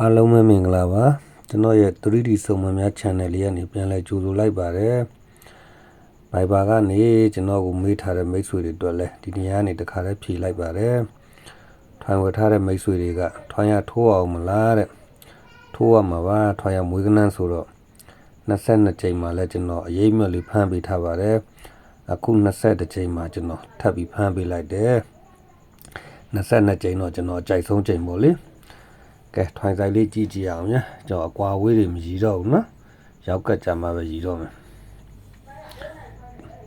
အားလုံးပဲမင်္ဂလာပါကျွန်တော်ရဲ့ 3D စုံမများ channel လေးကနေပြန်လဲကြိုဆိုလိုက်ပါတယ် Viber ကနေကျွန်တော်ကိုမေးထားတဲ့မိတ်ဆွေတွေအတွက်လဲဒီနေရာကနေတခါတည်းဖြေလိုက်ပါတယ်ထွန်ဝယ်ထားတဲ့မိတ်ဆွေတွေကထွန်ရထိုးအောင်မလားတဲ့ထိုးရမှာပါထွန်ရမွေးကနန်းဆိုတော့22ကြိမ်မှာလဲကျွန်တော်အရေးမြတ်လေးဖမ်းပေးထားပါတယ်အခု22ကြိမ်မှာကျွန်တော်ထပ်ပြီးဖမ်းပေးလိုက်တယ်22ကြိမ်တော့ကျွန်တော်အကြိုက်ဆုံးကြိမ်ပေါ့လေ ကဲထွိုင်ဆိုင်လေးကြည့်ကြည့်အောင်ညကျွန်တော်အကွာဝေးတွေမရည်တော့ဘူးနော်ရောက်ကကြမှာပဲရည်တော့မယ်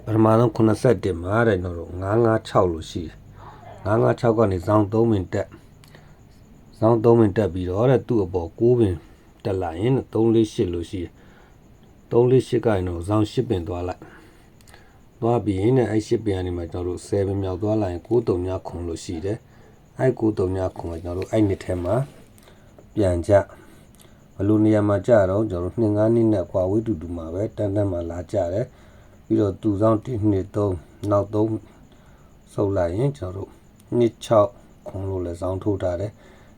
ပထမဆုံး81မှာတဲ့ကျွန်တော်956လို့ရှိတယ်956ကနေဇောင်း3မိနစ်တက်ဇောင်း3မိနစ်တက်ပြီးတော့တဲ့သူ့အပေါ်6ပင်တက်လာရင်348လို့ရှိတယ်348ကရင်တော့ဇောင်း10ပင်သွားလိုက်သွားပြီးရင်အဲ့10ပင်ကနေမှကျွန်တော်တို့7ပင်မြောက်သွားလာရင်93ညခုံလို့ရှိတယ်အဲ့93ညခုံကကျွန်တော်တို့အဲ့နှစ်ထဲမှာ ပြန်ကြဘလို့နေရာမှာကြတော့ကျွန်တော်တို့2 5နှစ်နဲ့ကွာဝေးတူတူမှာပဲတန်းတန်းမှာလာကြတယ်ပြီးတော့သူဆောင်1 2 3နောက်3ဆုပ်လိုက်ရင်ကျွန်တော်တို့2 6ခွန်လို့လည်းဇောင်းထိုးထားတယ်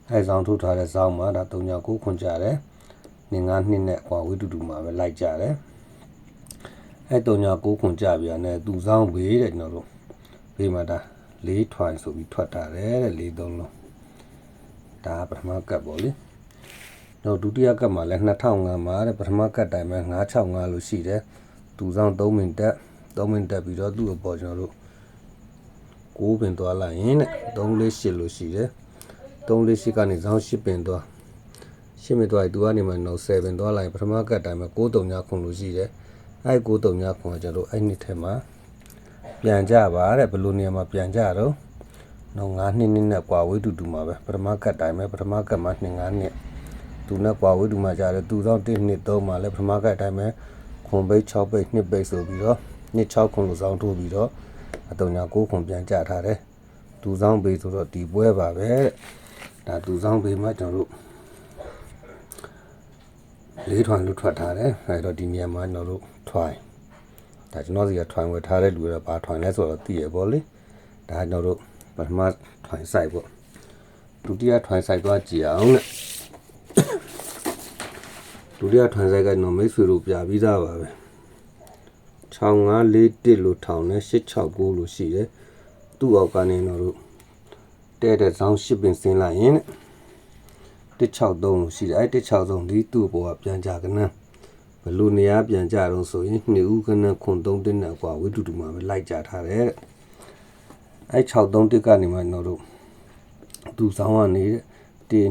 အဲဇောင်းထိုးထားတဲ့ဇောင်းမှာဒါ3ည9ခွန်ကြတယ်2 5နှစ်နဲ့ကွာဝေးတူတူမှာပဲလိုက်ကြတယ်အဲ3ည9ခွန်ကြပြန်တယ်သူဆောင်ဘေးတဲ့ကျွန်တော်တို့ဘေးမှာဒါလေးထွိုင်ဆိုပြီးထွက်ထားတယ်တဲ့လေးသုံးလုံးဒါပထမကပ်ပေါ့လေ တော့ဒုတိယကပ်မှာလည်း2005မှာတဲ့ပထမကပ်တိုင်မှာ965လို့ရှိတယ်သူဆောင်3မိနစ်တက်3မိနစ်တက်ပြီးတော့သူ့အပေါ်ကျွန်တော်တို့6ပင်သွားလိုက်ရင်တဲ့348လို့ရှိတယ်348ကနေဇောင်း10ပင်သွား10မိနစ်သွားပြီသူကနေမှနောက်7ပင်သွားလိုက်ရင်ပထမကပ်တိုင်မှာ93ညခုလို့ရှိတယ်အဲ93ညခုကကျွန်တော်တို့အဲ့နှစ်ထဲမှာပြန်ကြပါတဲ့ဘယ်လိုနေရာမှာပြန်ကြတော့တော့9နှစ်နှစ်နဲ့ကွာဝေးတူတူမှာပဲပထမကတ်တိုင်းပဲပထမကတ်မှာ2 9နှစ် သူနဲ့ကွာဝေးတူမှာကြတယ်သူတော့1နှစ်3မှာလဲပထမကတ်တိုင်းပဲခွန်ပိတ်6ပိတ်2ပိတ်ဆိုပြီးတော့နှစ်6ခွန်လို့စောင်းထိုးပြီးတော့အတုံညာ9ခွန်ပြန်ကြထားတယ်သူဆောင်ပေးဆိုတော့ဒီပွဲပါပဲဒါသူဆောင်ပေးမှာကျွန်တော်တို့လေးထွန်လို့ထွက်ထားတယ်အဲတော့ဒီနေရာမှာကျွန်တော်တို့ထွိုင်ဒါကျွန်တော်စီကထွိုင်ဝယ်ထားတဲ့လူတွေဘာထွိုင်လဲဆိုတော့သိရပေါ့လေဒါကျွန်တော်တို့ပထမထွိုင်ဆိုင်ပေါ့ဒုတိယထွိုင်ဆိုင်သွားကြည့်အောင်လေ ဒုတိယထွိုင်ဆိုင်ကတော့မိတ်ဆွေတို့ပြပြီးသားပါပဲ6541လို့ထောင်နဲ့869လို့ရှိတယ်သူ့အောက်ကနေတော့တို့တဲ့တဲ့ဇောင်း10ပင်ဆင်းလိုက်ရင်163လို့ရှိတယ်အဲ163ဒီသူ့ဘောကပြန်ကြကနန်းဘလို့နေရာပြန်ကြတော့ဆိုရင်နှစ်ဦးကနန်းခွန်3တင်းနဲ့ကွာဝိတုတူမှာပဲလိုက်ကြထားတယ်တဲ့အဲ631ကနေမှတော့တို့သူ့ဆောင်ကနေ1 2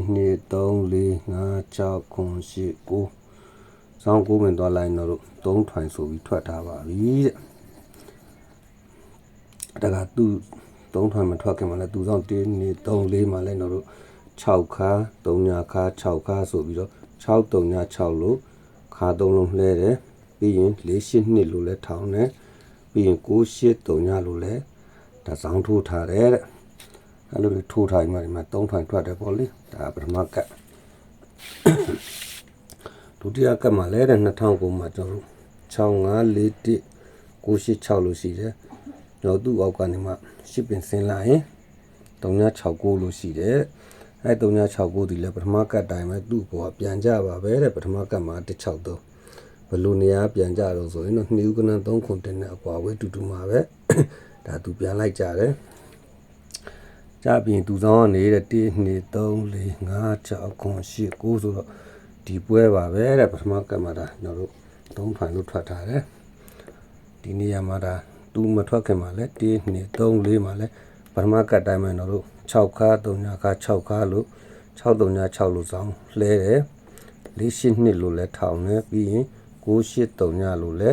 3 4 5 6 9 10 9 ဆောင်း9ပင်သွားလိုက်တော့တို့3ထွင်ဆိုပြီးထွက်ထားပါပြီတဲ့ဒါကသူ့3ထွင်မထွက်ခင်မှာလဲသူဆောင်1 2 3 4မှာလဲတော့6ခါ3ညာခါ6ခါဆိုပြီးတော့6 3ညာ6လို့ခါ3လုံးလှဲတယ်ပြီးရင်4 8နှစ်လို့လဲထောင်းတယ်ပြီးရင်9 8 3ညာလို့လဲဒါဆောင်းထိုးထားတယ်တဲ့အဲ့လိုထိုးထားမှဒီမှာ3ထွင်ထွက်တယ်ပေါ့လေဒါပထမကတ် ဒုတိယကတ်မှာလဲတဲ့2009မှာကျွန်တော်6541 986လို့ရှိတယ်ကျွန်တော်သူ့အောက်ကနေမှ10ပင်ဆင်းလာရင်3969လို့ရှိတယ်အဲ3969ဒီလဲပထမကတ်တိုင်းပဲသူ့ဘောကပြန်ကြပါပဲတဲ့ပထမကတ်မှာ163ဘလူနေရာပြန်ကြတော့ဆိုရင်တော့နှီးဦးကနန်း3ခွန်တင်တဲ့အကွာဝေးတူတူမှာပဲဒါသူပြန်လိုက်ကြတယ်ကြပြင်သူဆောင်ကနေတဲ့1 2 3 4 5 6 9 10 9ဆိုတော့ ဒီပွဲပါပဲတဲ့ပထမကတ်မှာဒါကျွန်တော်တို့သုံးဖိုင်လို့ထွက်ထားတယ်ဒီနေရာမှာဒါသူမထွက်ခင်မှာလဲ1 2 3 4မှာလဲပထမကတ်တိုင်းမှာတော့တို့6ခါ3ညခါ6ခါလို့6 3ည6လို့ဆောင်လှဲတယ်4 8နှစ်လို့လဲထောင်နေပြီးရင်9 8 3ညလို့လဲ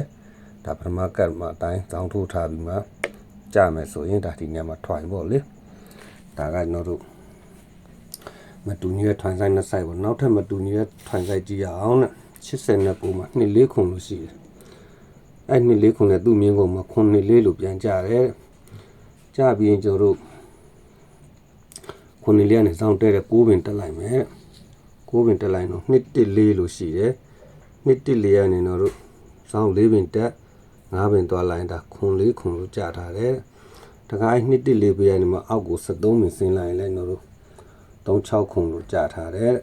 ဒါပထမကတ်မှာအတိုင်းစောင်းထိုးထားပြီးမှကြမယ်ဆိုရင်ဒါဒီနေရာမှာထွိုင်ပေါ့လေဒါကကျွန်တော်တို့ မတူညီတဲ့ထွန်ဆိုင်နှစ်ဆိုင်ပေါ့နောက်ထပ်မတူညီတဲ့ထွန်ဆိုင်ကြည့်ရအောင်နဲ့89မှာနှစ်လေးခုလို့ရှိတယ်အဲ့နှစ်လေးခုနဲ့သူ့မြင်းကုန်မှာခုနှစ်လေးလို့ပြန်ကြတယ်ကြပြီးရင်ကျွန်တော်တို့ခုနှစ်လေးနဲ့စောင်းတဲတဲ့6ပင်တက်လိုက်မယ်6ပင်တက်လိုက်တော့နှစ်တစ်လေးလို့ရှိတယ်နှစ်တစ်လေးကနေတော့တို့စောင်း၄ပင်တက်၅ပင်သွားလိုက်တာခွန်လေးခွန်လို့ကြထားတယ်တခါအဲ့နှစ်တစ်လေးပေးရနေမှာအောက်ကို73ပင်ဆင်းလိုက်ရင်လည်းတော့တို့ 36ခုလို့ကြာထားတယ်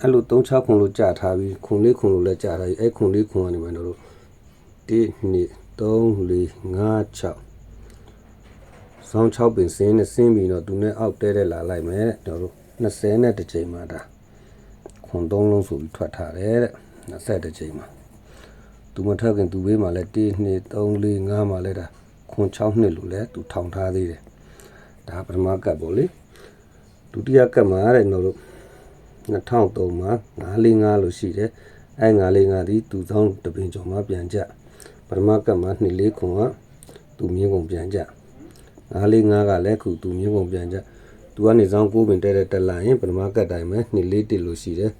အဲ့လို3 6ခုလို့ကြာထားပြီးခုလေးခုလို့လည်းကြာထားပြီးအဲ့ခုလေးခုကနေမှတော့1 2 3 4 5 6ဆောင်း6ပင်စင်းနဲ့စင်းပြီးတော့သူနဲ့အောက်တဲတဲ့လာလိုက်မယ်တဲ့ကျွန်တော်တို့20နဲ့တစ်ချိန်မှဒါခွန်3လုံးဆိုပြီးထွက်ထားတယ်တဲ့20တစ်ချိန်မှသူမထွက်ခင်သူဘေးမှာလည်း1 2 3 4 5မှာလည်းဒါ ခွန်6နှစ်လို့လည်းသူထောင်ထားသေးတယ်ဒါပထမကပ်ပေါ့လေဒုတိယကပ်မှာတဲ့ကျွန်တော်တို့2003မှာ945လို့ရှိတယ်အဲ945ဒီသူဆောင်တပင်ကျော်မှာပြန်ကြပထမကပ်မှာ24ခွန်ကသူမြင်းကုန်ပြန်ကြ945ကလည်းခုသူမြင်းကုန်ပြန်ကြသူကနေဆောင်9ပင်တဲတဲ့တက်လာရင်ပထမကပ်တိုင်းမှာ24လို့ရှိတယ်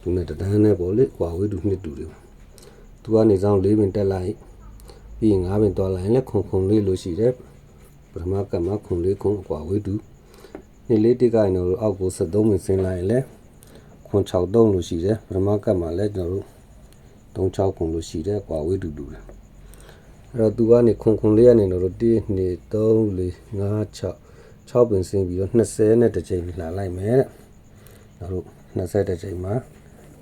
သူနဲ့တဒန်းနဲ့ပေါ့လေကွာဝေးသူနှစ်တူတယ်သူကနေဆောင်4ပင်တက်လာရင် ပြီးရင်9ပင်သွားလာရင်လည်းခုံခုံလေးလို့ရှိတယ်ပထမကပ်မှာခုံလေးခုံကွာဝေးတူနှစ်လေးတိကနေတော့အောက်ကို73ပင်ဆင်းလာရင်လည်းခွန်63လို့ရှိတယ်ပထမကပ်မှာလည်းကျွန်တော်တို့36ခွန်လို့ရှိတယ်ကွာဝေးတူတူတယ်အဲ့တော့သူကနေခွန်ခွန်လေးကနေတော့1 2 3 4 5 6 6ပင်ဆင်းပြီးတော့20နဲ့တစ်ချိန်လာလိုက်မယ်တဲ့ကျွန်တော်တို့20တစ်ချိန်မှာ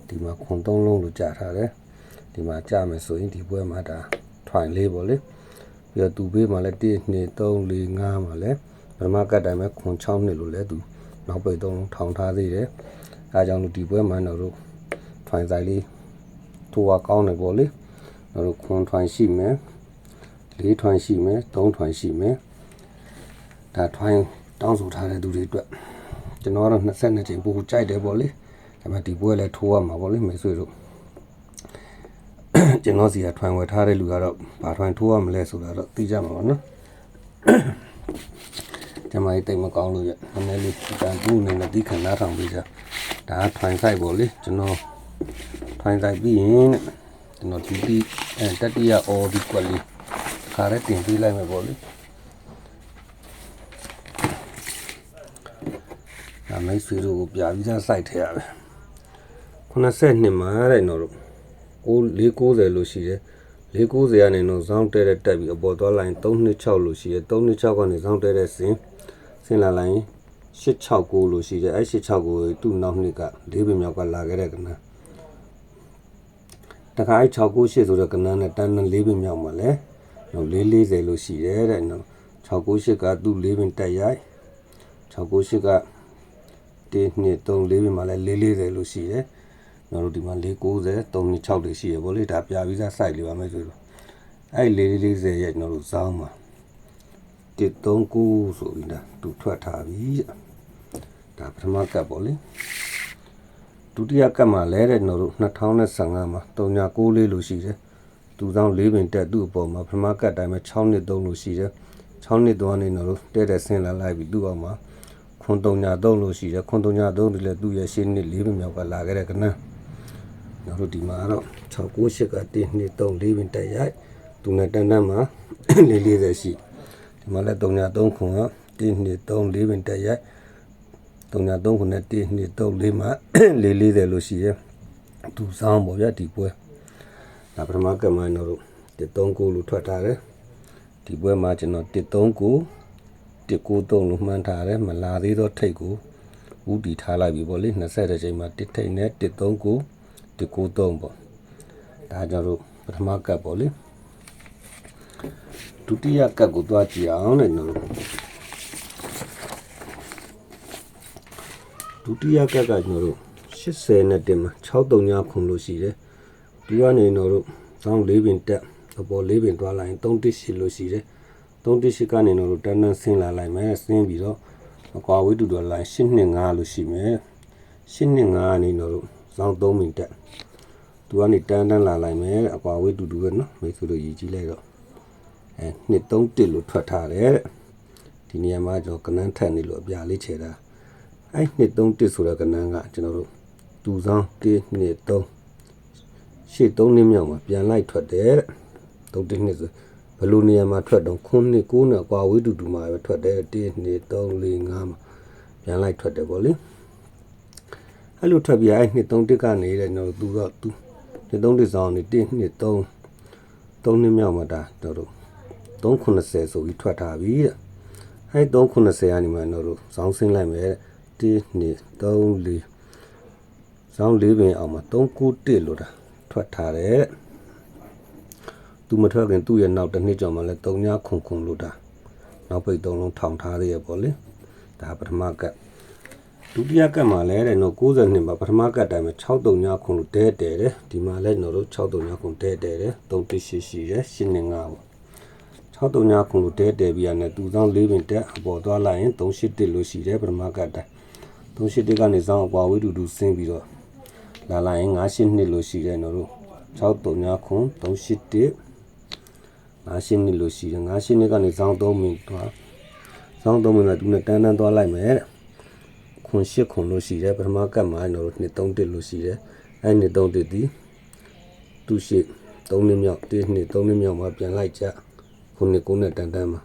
ဒီမှာခွန်3လုံးလို့ကြာထားတယ်ဒီမှာကြာမယ်ဆိုရင်ဒီပွဲမှာဒါ ထွိုင်လေးပေါ့လေပြီးတော့သူဘေးမှာလည်း1 2 3 4 5မှာလည်းပထမကတ်တိုင်းမှာခွန်6နှစ်လို့လည်းသူနောက်ပိတ်3လုံးထောင်ထားသေးတယ်အဲအကြောင်းလို့ဒီပွဲမှာတော့တို့ထွိုင်ဆိုင်လေးထိုးကကောင်းတယ်ပေါ့လေတို့ခွန်ထွိုင်ရှိမယ်လေးထွိုင်ရှိမယ်သုံးထွိုင်ရှိမယ်ဒါထွိုင်တောင်းဆိုထားတဲ့သူတွေအတွက်ကျွန်တော်ကတော့22ချိန်ပို့ကြိုက်တယ်ပေါ့လေဒါပေမဲ့ဒီပွဲလည်းထိုးရမှာပေါ့လေမေဆွေတို့ ကျွန်တော်စီကထွိုင်ဝယ်ထားတဲ့လူကတော့ဘာထွိုင်ထိုးရမလဲဆိုတာတော့သိကြမှာပါနော်ကျမကြီးတိတ်မကောင်းလို့ရနည်းနည်းလေးတန်ကူနေနဲ့ဒီခဏထောင်ပေးကြဒါကထွိုင်ဆိုင်ပေါ့လေကျွန်တော်ထွိုင်ဆိုင်ပြီးရင်တဲ့ကျွန်တော်ဒီဒီအဲတတိယအော်ဒီကွက်လေးခါရဲတင်ပေးလိုက်မယ်ပေါ့လေဒါမိတ်ဆွေတို့ကိုပြပြီးသားစိုက်ထည့်ရပဲ82မှာတဲ့နော်တို့ 490လို့ရှိတယ်490ကနေတော့ဇောင်းတဲတဲ့တက်ပြီးအပေါ်သွားလိုက်326လို့ရှိတယ်326ကနေဇောင်းတဲတဲ့စင်ဆင်းလာလိုက်869လို့ရှိတယ်အဲ869ကိုသူ့နောက်နှစ်က၄ပင်မြောက်ကလာခဲ့တဲ့ကနန်းတခါအဲ698ဆိုတဲ့ကနန်းနဲ့တန်းတန်း၄ပင်မြောက်မှာလဲနော်440လို့ရှိတယ်တဲ့နော်698ကသူ့၄ပင်တက်ရိုက်698က1 2 3 4ပင်မှာလဲ440လို့ရှိတယ် ကျွန်တော်တို့ဒီမှာ490 326တွေရှိရဗောလေဒါပြပြီးသား site လေးပါမယ်ဆိုတော့အဲ့440ရဲ့ကျွန်တော်တို့ဇောင်းမှာ139ဆိုပြီးဒါသူထွက်ထားပြီဒါပထမကပ်ပေါ့လေဒုတိယကပ်မှာလဲတဲ့ကျွန်တော်တို့2015မှာ396လေးလို့ရှိတယ်သူဆောင်၄ပင်တက်သူ့အပေါ်မှာပထမကပ်တိုင်းမှာ6နှစ်3လို့ရှိတယ်6နှစ်3ကနေကျွန်တော်တို့တဲ့တဲ့ဆင်းလာလိုက်ပြီးသူ့အောက်မှာခွန်303လို့ရှိတယ်ခွန်303ဒီလေသူ့ရဲ့ရှင်းနှစ်၄ပင်မြောက်ကလာခဲ့တဲ့ကနန်း နောက်တို့ဒီမှာတော့698က1 2 3 4ပင်တက်ရိုက်သူနဲ့တန်းတန်းမှာ440ရှိဒီမှာလည်း303ခွန်က1 2 3 4ပင်တက်ရိုက်303ခွန်နဲ့1 2 3 4မှာ440လို့ရှိရဲ့သူဆောင်ပေါ့ဗျဒီပွဲဒါပထမကမှန်တော့139လို့ထွက်ထားတယ်ဒီပွဲမှာကျွန်တော်139 193လို့မှန်းထားတယ်မလာသေးတော့ထိတ်ကိုဥတီထားလိုက်ပြီပေါ့လေ20ချိန်မှာတစ်ထိတ်နဲ့139 193ပေါ့ဒါကြတော့ပထမကပ်ပေါ့လေဒုတိယကပ်ကိုသွားကြည့်အောင်လေနော်ဒုတိယကပ်ကကျွန်တော်တို့80နဲ့တင်မှာ63ညခုလို့ရှိတယ်ဒီကနေတော့တို့ဇောင်း၄ပင်တက်အပေါ်၄ပင်သွားလိုက်ရင်3တစ်ရှိလို့ရှိတယ်3တစ်ရှိကနေတော့တန်းတန်းဆင်းလာလိုက်မယ်ဆင်းပြီးတော့အကွာဝေးတူတော့လိုင်း8နှစ်5လို့ရှိမယ်8နှစ်5ကနေတော့ ဇောင်း3ပင်တက်သူကနေတန်းတန်းလာလိုက်မယ်အကွာဝေးတူတူပဲနော်မိတ်ဆွေတို့ရည်ကြည့်လိုက်တော့အဲနှစ်3တစ်လို့ထွက်ထားတယ်တဲ့ဒီနေရာမှာကျွန်တော်ကနန်းထက်နေလို့အပြာလေးခြေတာအဲနှစ်3တစ်ဆိုတဲ့ကနန်းကကျွန်တော်တို့တူဆောင်1နှစ်3ရှေ့3နှစ်မြောက်မှာပြန်လိုက်ထွက်တယ်တဲ့3တစ်နှစ်ဆိုဘယ်လိုနေရာမှာထွက်တော့ခုနှစ်9နဲ့အကွာဝေးတူတူမှာပဲထွက်တယ်1နှစ်3 4 5မှာပြန်လိုက်ထွက်တယ်ဗောလေ အဲ့လိုထွက်ပြအဲ့နှစ်3တစ်ကနေတဲ့ကျွန်တော်တို့သူတော့သူနှစ်3တစ်ဆောင်နေ1နှစ်3 3နှစ်မြောက်မှာဒါတို့တို့390ဆိုပြီးထွက်ထားပြီတဲ့အဲ့390ကနေမှတော့တို့ဇောင်းဆင်းလိုက်မယ်1 2 3 4ဇောင်း၄ပင်အောင်မှာ391လို့တာထွက်ထားတယ်တဲ့သူမထွက်ခင်သူ့ရဲ့နောက်တစ်နှစ်ကျော်မှလဲ3ညခုန်ခုန်လို့တာနောက်ပိတ်သုံးလုံးထောင်ထားသေးရပေါ့လေဒါပထမကတ် ဒုတိယကတ်မှာလဲတဲ့နော်60နှစ်မှာပထမကတ်တိုင်းမှာ6 3ညခုန်လို့တဲတဲတယ်ဒီမှာလဲနော်တို့6 3ညခုန်တဲတဲတယ်3တိရှိရှိတယ်ရှင်းနေငါပေါ့6 3ညခုန်လို့တဲတဲပြီးရတယ်သူဆောင်၄ပင်တက်အပေါ်သွားလိုက်ရင်381လို့ရှိတယ်ပထမကတ်တိုင်း381ကနေစောင်းအကွာဝိတူတူဆင်းပြီးတော့လာလိုက်ရင်982လို့ရှိတယ်နော်တို့6 3ညခုန်381ငါးရှင်းနေလို့ရှိတယ်ငါးရှင်းနေကနေဇောင်းသုံးမိသွားဇောင်းသုံးမိကသူနဲ့တန်းတန်းသွားလိုက်မယ်တဲ့ ခွန်ရှစ်ခွန်လို့ရှိတယ်ပထမကတ်မှာတော့နှစ်သုံးတစ်လို့ရှိတယ်အဲ့နှစ်သုံးတစ်ဒီသူရှိသုံးနှစ်မြောက်တစ်နှစ်သုံးနှစ်မြောက်မှာပြန်လိုက်ကြခုနှစ်ကိုနဲ့တန်းတန်းမှာ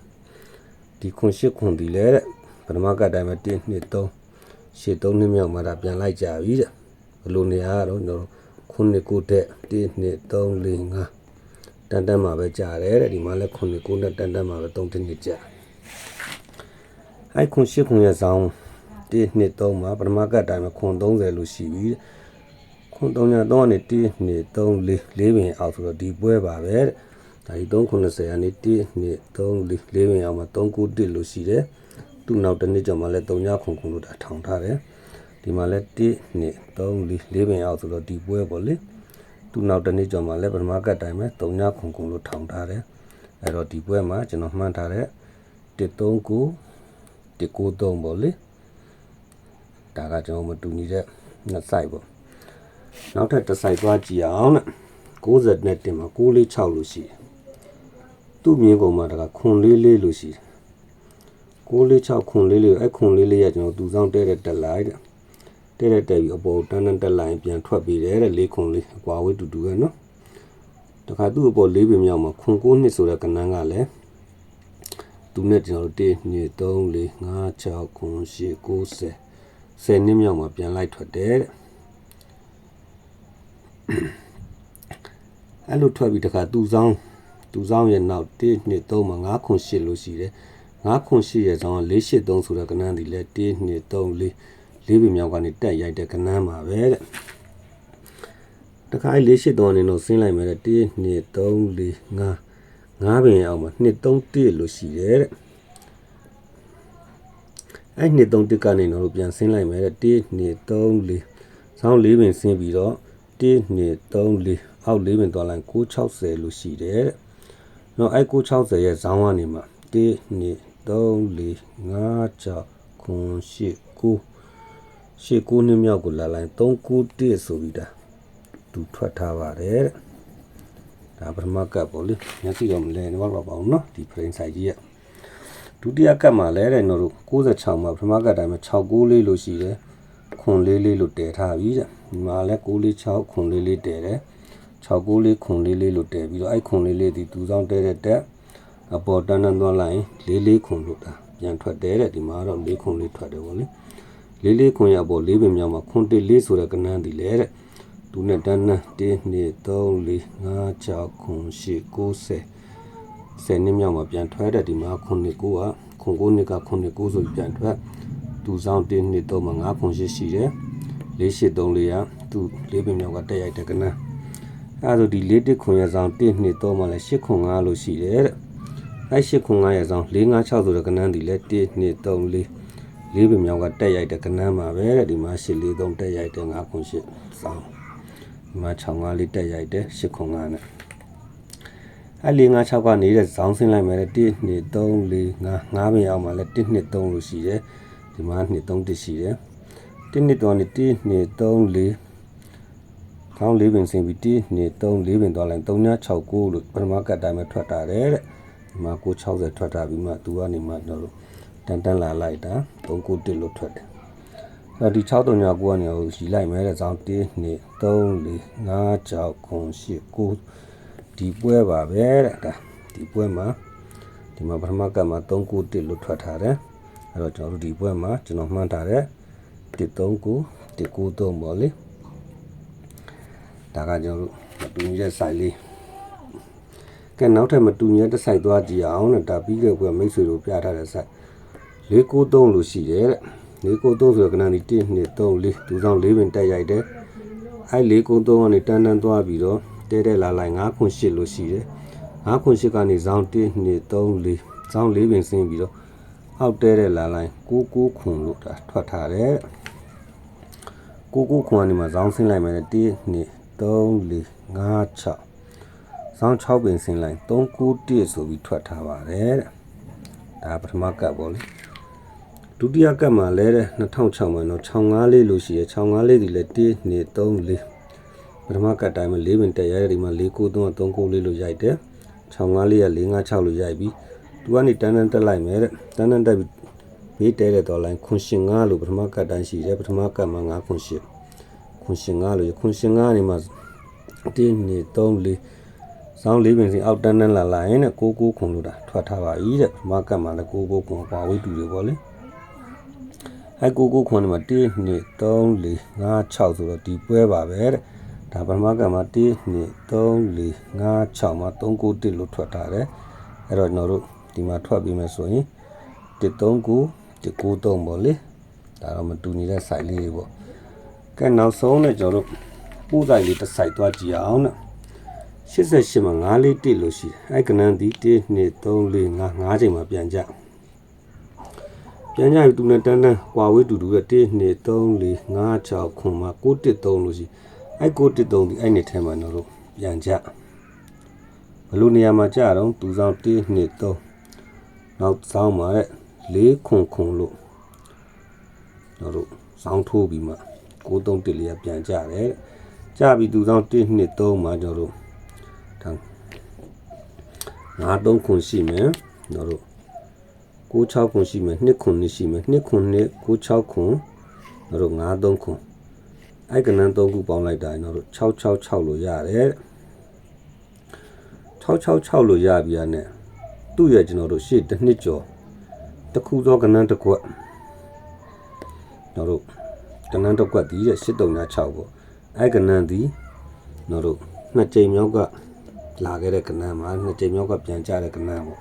ဒီခွန်ရှစ်ခွန်ဒီလေတဲ့ပထမကတ်တိုင်းမှာတစ်နှစ်သုံးရှစ်သုံးနှစ်မြောက်မှာဒါပြန်လိုက်ကြပြီတဲ့ဘယ်လိုနေရာတော့ကျွန်တော်ခုနှစ်ကိုတဲ့တစ်နှစ်သုံးလေးငါးတန်တန်မှာပဲကြာတယ်တဲ့ဒီမှာလဲခုနှစ်ကိုနဲ့တန်တန်မှာပဲ3တစ်နှစ်ကြာအဲ့ခုရှစ်ခုရဲ့ဇောင်း 1နှစ်3မှာပထမကတ်တိုင်းမှာခွန်30လို့ရှိပြီခွန်3ည3ကနေ1နှစ်3 4 4ပင်အောက်ဆိုတော့ဒီပွဲပါပဲတဲ့ဒါဒီ390ကနေ1နှစ်3 4 4ပင်အောက်မှာ3ကို1လို့ရှိတယ်သူ့နောက်တစ်နှစ်ကျော်မှာလဲ3ညခွန်ခွန်လို့ဒါထောင်ထားတယ်ဒီမှာလဲ1နှစ်3 4 4ပင်အောက်ဆိုတော့ဒီပွဲပေါ့လေသူနောက်တစ်နေ့ကျော်မှလည်းပထမကတ်တိုင်းပဲ3ညခုန်ခုန်လို့ထောင်ထားတယ်အဲ့တော့ဒီပွဲမှာကျွန်တော်မှန်းထားတဲ့139 193ပေါ့လေ ဒါကကျွန်တော်မတူညီတဲ့နှစ် site ပေါ့နောက်ထပ်တစ် site သွားကြည့်အောင်တဲ့60နဲ့တင်မှာ646လို့ရှိတယ်သူ့မြင်းကုန်မှာဒါကခွန်လေးလေးလို့ရှိတယ်646ခွန်လေးလေးအဲ့ခွန်လေးလေးကကျွန်တော်သူဆောင်တဲတဲ့တက်လိုက်တဲ့တဲ့တဲ့တက်ပြီးအပေါ်တန်းတန်းတက်လိုက်ရင်ပြန်ထွက်ပြီးတယ်တဲ့လေးခွန်လေးအကွာဝေးတူတူပဲနော်တခါသူ့အပေါ်လေးပင်မြောက်မှာခွန်ကိုနှစ်ဆိုတဲ့ကဏ္ဍကလည်းသူနဲ့ကျွန်တော်တို့1 2 3 4 5 6ခွန်8 9 10 10နှစ်မြောက်မှာပြန်လိုက်ထွက်တယ်တဲ့အဲ့လိုထွက်ပြီးတခါသူဆောင်သူဆောင်ရဲ့နောက်1 2 3မှာ9ခွန်8လို့ရှိတယ်9ခွန်8ရဲ့ဆောင်က483ဆိုတဲ့ကဏ္ဍဒီလဲ1 2 3 4လေးပင်မြောက်ကနေတက်ရိုက်တဲ့ကနန်းပါပဲတဲ့တခါလေးရှိတော့နေတော့ဆင်းလိုက်မယ်တဲ့1 2 3 4 5 5ပင်အောင်မှာ2 3 1လို့ရှိတယ်တဲ့ အဲ့2 3 1ကနေတော့ပြန်ဆင်းလိုက်မယ်တဲ့1 2 3 4ဆောင်းလေးပင်ဆင်းပြီးတော့1 2 3 4အောက်လေးပင်သွားလိုက်960လို့ရှိတယ်တဲ့နော်အဲ့960ရဲ့ဇောင်းကနေမှာ1 2 3 4 5 6 9 10 9ရှေ့9နှစ်မြောက်ကိုလာလိုက်391ဆိုပြီးဒါသူထွက်ထားပါတယ်တဲ့ဒါပထမကပ်ပေါ့လေမျက်စိတော့မလဲနေပါပါအောင်နော်ဒီ frame size ကြီးရ ဒုတိယကပ်မှာလဲတဲ့နော်တို့66မှာပထမကပ်တိုင်းမှာ69လေးလို့ရှိတယ်ခွန်လေးလေးလို့တည်ထားပြီတဲ့ဒီမှာလဲ946ခွန်လေးလေးတည်တယ်69လေးခွန်လေးလေးလို့တည်ပြီးတော့အဲ့ခွန်လေးလေးဒီသူဆောင်တဲတဲ့တက်အပေါ်တန်းတန်းသွားလိုက်လေးလေးခွန်လို့တာပြန်ထွက်တယ်တဲ့ဒီမှာတော့လေးခွန်လေးထွက်တယ်ပေါ့လေလေးလေးခွန်ရပေါ်လေးပင်မြောက်မှာခွန်တစ်လေးဆိုတဲ့ကဏ္ဍဒီလေတဲ့သူနဲ့တန်းတန်း1 2 3 4 5 6ခွန်8 90 10နှစ်မြောက်မှာပြန်ထွက်တဲ့ဒီမှာခွန်နှစ်ကိုကခွန်ကိုနှစ်ကခွန်နှစ်ကိုဆိုပြီးပြန်ထွက်သူဆောင်1 2 3မှာ5ခွန်8ရှိတယ်4 8 3လေးရသူလေးပင်မြောက်ကတက်ရိုက်တဲ့ကဏ္ဍအဲဒါဒီလေးတစ်ခွန်ရဆောင်1 2 3မှာလည်း8ခွန်5လို့ရှိတယ်တဲ့အဲ8ခွန်5ရဆောင်4 5 6ဆိုတဲ့ကဏ္ဍဒီလေ1 2 3 4လေးပင်မြောက်ကတက်ရိုက်တဲ့ကနန်းမှာပဲတဲ့ဒီမှာ၈၄၃တက်ရိုက်တဲ့9ခွန်၈စောင်းဒီမှာ6 5လေးတက်ရိုက်တဲ့၈ခွန်5နဲ့ အဲ့၄5 6ကနေတဲ့ဇောင်းဆင်းလိုက်မယ်တဲ့1 2 3 4 5 5ပင်ရောက်မှာလဲ1 2 3လို့ရှိတယ်ဒီမှာ2 3တစ်ရှိတယ်1 2 3နဲ့1 2 3 4ခေါင်းလေးပင်ဆင်းပြီး1 2 3 4ပင်သွားလိုက်3 6 9လို့ပထမကတ်တိုင်းမှာထွက်တာတယ်တဲ့ဒီမှာ960ထွက်တာပြီးမှသူကနေမှတော့တန်တန်လာလိုက်တာ391လို့ထွက်တယ်အဲ့ဒီ639ကနေဟိုရီလိုက်မယ်တဲ့ဇောင်း1 2 3 4 5 6 9 10 9 ဒီပွဲပါပဲတဲ့ဒါဒီပွဲမှာဒီမှာပထမကတ်မှာ391လို့ထွက်ထားတယ်အဲ့တော့ကျွန်တော်တို့ဒီပွဲမှာကျွန်တော်မှန်းထားတဲ့139 193ပေါ့လေဒါကကျွန်တော်တို့မတူညီတဲ့ site လေးကဲနောက်ထပ်မတူညီတဲ့ site သွားကြည့်အောင်တဲ့ဒါပြီးခဲ့ပွဲမိတ်ဆွေတို့ပြထားတဲ့ site 493လို့ရှိတယ်တဲ့493ဆိုတော့ကနန်းဒီ1 2 3 4ဒူဆောင်4ပင်တက်ရိုက်တယ်အဲ့လေးကုန်းသုံးကနေတန်းတန်းသွားပြီးတော့ တဲတဲလာလိုက်9ခွန်8လို့ရှိတယ်9ခွန်8ကနေဇောင်း1 2 3 4ဇောင်း4ပင်ဆင်းပြီးတော့အောက်တဲတဲလာလိုက်9 9ခွန်လို့ဒါထွက်ထားတယ်9 9ခွန်ကနေမှဇောင်းဆင်းလိုက်မယ်1 2 3 4 5 6ဇောင်း6ပင်ဆင်းလိုက်3 9 1ဆိုပြီးထွက်ထားပါတယ်တဲ့ဒါပထမကပ်ပေါ့လေဒုတိယကပ်မှာလဲတဲ့2006မှာတော့65လေးလို့ရှိရ65လေးဒီလဲ1 2 3 4 ပထမကပ်တိုင်းမှာ4ပင်တက်ရတယ်ဒီမှာ4 9 3 3 9လေးလို့ရိုက်တယ်65လေးက4 5 6လို့ရိုက်ပြီးသူကနေတန်းတန်းတက်လိုက်မယ်တဲ့တန်းတန်းတက်ပြီးဘေးတဲတဲ့တော်လိုင်းခွန်ရှင်5လို့ပထမကပ်တိုင်းရှိတယ်ပထမကပ်မှာ5ခွန်ရှင်ခွန်ရှင်5လို့ခွန်ရှင်5နေမှာ1 2 3 4စောင်းလေးပင်စီအောက်တန်းတန်းလာလာရင်တဲ့6 9ခွန်လို့တာထွက်ထားပါပြီတဲ့ပထမကပ်မှာလည်း6 9ခွန်ပါဝိတူတွေပေါ့လေအဲကိုကိုခွန်ဒီမှာ1 2 3 4 5 6ဆိုတော့ဒီပွဲပါပဲတဲ့ ဒါပထမကမှာ1 2 3 4 5 6မှာ3 9 1လို့ထွက်ထားတယ်အဲ့တော့ကျွန်တော်တို့ဒီမှာထွက်ပြီးမယ်ဆိုရင်1 3 9 1 9 3ပေါ့လေဒါတော့မတူနေတဲ့ site လေးတွေပေါ့ကဲနောက်ဆုံးနဲ့ကျွန်တော်တို့ပို့ဆိုင်လေးတစ် site သွားကြည့်အောင်နဲ့88မှာ9လေး1လို့ရှိတယ်အဲ့ကနန်းဒီ1 2 3 4 5 5ချိန်မှာပြန်ကြပြန်ကြပြီသူနဲ့တန်းတန်းကွာဝေးတူတူရဲ့1 2 3 4 5 6ခွန်မှာ6 1 3လို့ရှိ အဲ့6 1 3ဒီအဲ့နေထဲမှာကျွန်တော်တို့ပြန်ကြဘယ်လိုနေရာမှာကြတော့သူဆောင်1 2 3နောက်ဆောင်မှာတဲ့4ခွန်ခွန်လို့ကျွန်တော်တို့ဆောင်းထိုးပြီးမှ6 3 1လေးကပြန်ကြတယ်ကြပြီသူဆောင်1 2 3မှာကျွန်တော်တို့ဒါ5 3ခွန်ရှိမယ်ကျွန်တော်တို့96ခွန်ရှိမယ်2ခွန်နှစ်ရှိမယ်2ခွန်နှစ်96ခွန်တို့တို့53ခွန် အဲ့ကနန်း3ခုပေါင်းလိုက်တာကျွန်တော်တို့666လို့ရတယ်666လို့ရပြီอ่ะနဲ့သူ့ရဲ့ကျွန်တော်တို့ရှေ့တစ်နှစ်ကျော်တစ်ခုသောကနန်းတစ်ကွက်ကျွန်တော်တို့ကနန်းတစ်ကွက်ဒီတဲ့8336ပေါ့အဲ့ကနန်းဒီကျွန်တော်တို့နှစ်ကြိမ်မြောက်ကလာခဲ့တဲ့ကနန်းမှာနှစ်ကြိမ်မြောက်ကပြန်ကြတဲ့ကနန်းပေါ့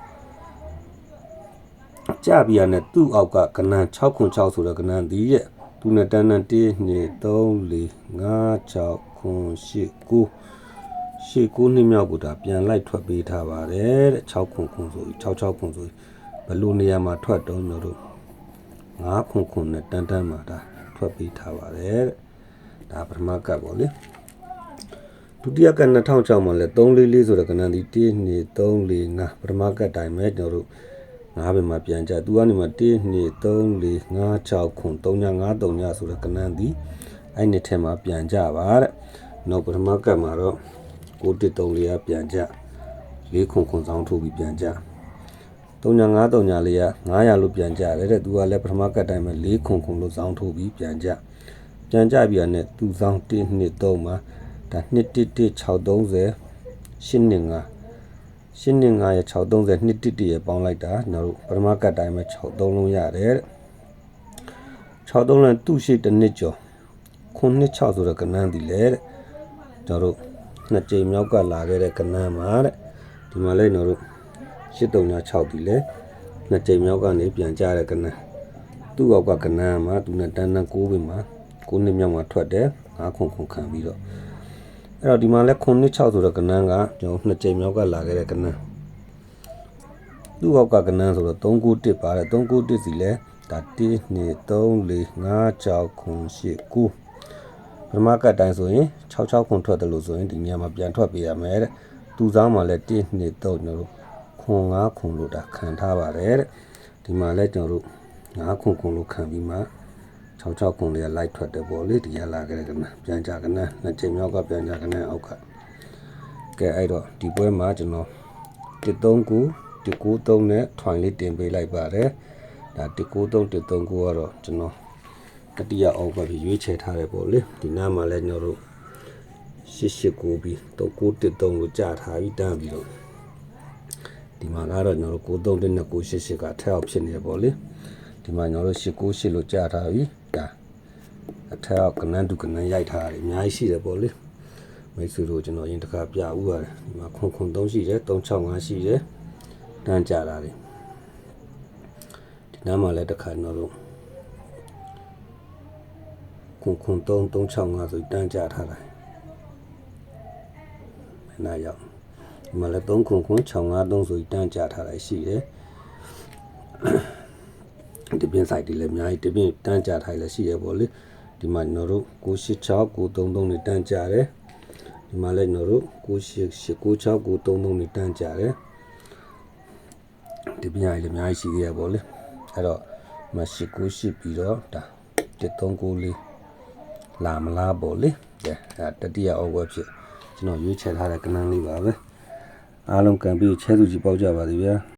ကြပြရနဲ့သူ့အောက်ကကနန်း6ခွန်6ဆိုတဲ့ကနန်းဒီရဲ့ သူနဲ့တန်းတန်း1 2 3 4 5 6ခွန်8 9ရှေ့9နှစ်မြောက်ကိုဒါပြန်လိုက်ထွက်ပေးထားပါတယ်တဲ့6ခွန်ခွန်ဆို6 6ခွန်ဆိုဘယ်လိုနေရာမှာထွက်တော့ကျွန်တော်တို့9ခွန်ခွန်နဲ့တန်းတန်းမှာဒါထွက်ပေးထားပါတယ်တဲ့ဒါပထမကပ်ပေါ့လေဒုတိယကပ်2006မှာလဲ344ဆိုတဲ့ကနန်းဒီ1 2 3 4 5ပထမကပ်တိုင်းပဲကျွန်တော်တို့ ငါးပဲမှာပြန်ကြသူကနေမှ1 2 3 4 5 6ခွန်3ည5 3ညဆိုတော့ကနန်းသည်အဲ့နှစ်ထဲမှာပြန်ကြပါတဲ့နောက်ပထမကတ်မှာတော့6 1 3လေးကပြန်ကြ၄ခွန်ခွန်ဆောင်ထိုးပြီးပြန်ကြ3ည5 3ညလေးက900လို့ပြန်ကြတယ်တဲ့သူကလည်းပထမကတ်တိုင်းမှာ၄ခွန်ခွန်လို့ဆောင်ထိုးပြီးပြန်ကြပြန်ကြပြီးရတဲ့သူဆောင်1 2 3မှာဒါ2 1 1 630 8 5 ရှင်းနေ9ရ630နှစ်တစ်တရပေါင်းလိုက်တာကျွန်တော်တို့ပထမကတ်တိုင်းမှာ63လုံးရတယ်တဲ့63လုံးသူ့ရှိတစ်နှစ်ကျော်ခုနှစ်6ဆိုတဲ့ကဏ္ဍဒီလေတဲ့ကျွန်တော်တို့နှစ်ကြိမ်မြောက်ကလာခဲ့တဲ့ကဏ္ဍမှာတဲ့ဒီမှာလည်းကျွန်တော်တို့8336ဒီလေနှစ်ကြိမ်မြောက်ကနေပြန်ကြတဲ့ကဏ္ဍသူ့အောက်ကကဏ္ဍမှာသူနဲ့တန်းတန်း6ပင်မှာ9နှစ်မြောက်မှာထွက်တယ်9ခုခုခံပြီးတော့ အဲ့တော့ဒီမှာလဲ9နှစ်6ဆိုတဲ့ကဏ္ဍကကျွန်တော်နှစ်ကြိမ်မြောက်ကလာခဲ့တဲ့ကဏ္ဍသူ့အောက်ကကဏ္ဍဆိုတော့391ပါတယ်391စီလဲဒါ1 2 3 4 5 6ခု8 9ပထမကတ်တိုင်းဆိုရင်66ခုထွက်တယ်လို့ဆိုရင်ဒီနေရာမှာပြန်ထွက်ပေးရမယ်တဲ့သူစားမှာလဲ1 2 3ကျွန်တော်တို့ခွန်5ခွန်လို့ဒါခံထားပါတယ်တဲ့ဒီမှာလဲကျွန်တော်တို့5ခွန်ခွန်လို့ခံပြီးမှ 66ခုလေးကလိုက်ထွက်တယ်ပေါ့လေဒီရလာခဲ့တဲ့ကနပြန်ကြကနနှစ်ချိန်မြောက်ကပြန်ကြကနအောက်ကကဲအဲ့တော့ဒီပွဲမှာကျွန်တော်139 193နဲ့ထွိုင်လေးတင်ပေးလိုက်ပါတယ်ဒါ193 139ကတော့ကျွန်တော်တတိယအောက်ကပြီးရွေးချယ်ထားတယ်ပေါ့လေဒီနားမှာလည်းကျွန်တော်တို့889ပြီး3913လို့ကြာထားပြီးတန်းပြီးတော့ဒီမှာကတော့ကျွန်တော်တို့93နဲ့988ကထက်အောက်ဖြစ်နေတယ်ပေါ့လေဒီမှာကျွန်တော်တို့898လို့ကြာထားပြီ ဒါအထက်ကကနန်းတူကနန်းရိုက်ထားတယ်အများကြီးရှိတယ်ပေါ့လေမိတ်ဆွေတို့ကျွန်တော်အရင်တစ်ခါပြဥရတယ်ဒီမှာခွန်ခွန်3ရှိတယ်365ရှိတယ်တန်းကြတာတွေဒီနားမှာလည်းတစ်ခါကျွန်တော်တို့ခွန်ခွန်3 365ဆိုတန်းကြထားတာမနာရောက်ဒီမှာလည်း3ခွန်ခွန်653ဆိုတန်းကြထားတာရှိတယ်ဒီ ပြင် site တွေလည်းအများကြီးဒီပြင်တန်းကြထားလည်းရှိရပေါ့လေဒီမှာကျွန်တော်တို့986 933နဲ့တန်းကြတယ်ဒီမှာလည်းကျွန်တော်တို့988 966 933နဲ့တန်းကြတယ်ဒီပြင်လည်းအများကြီးရှိသေးရပေါ့လေအဲ့တော့မရှိ98ပြီးတော့ဒါ1394လာမလားပေါ့လေကဲအဲ့တတိယအောက်ဝက်ဖြစ်ကျွန်တော်ရွေးချယ်ထားတဲ့ကဏ္ဍလေးပါပဲအားလုံးကံပြီးချဲသူကြီးပေါက်ကြပါသေးဗျာ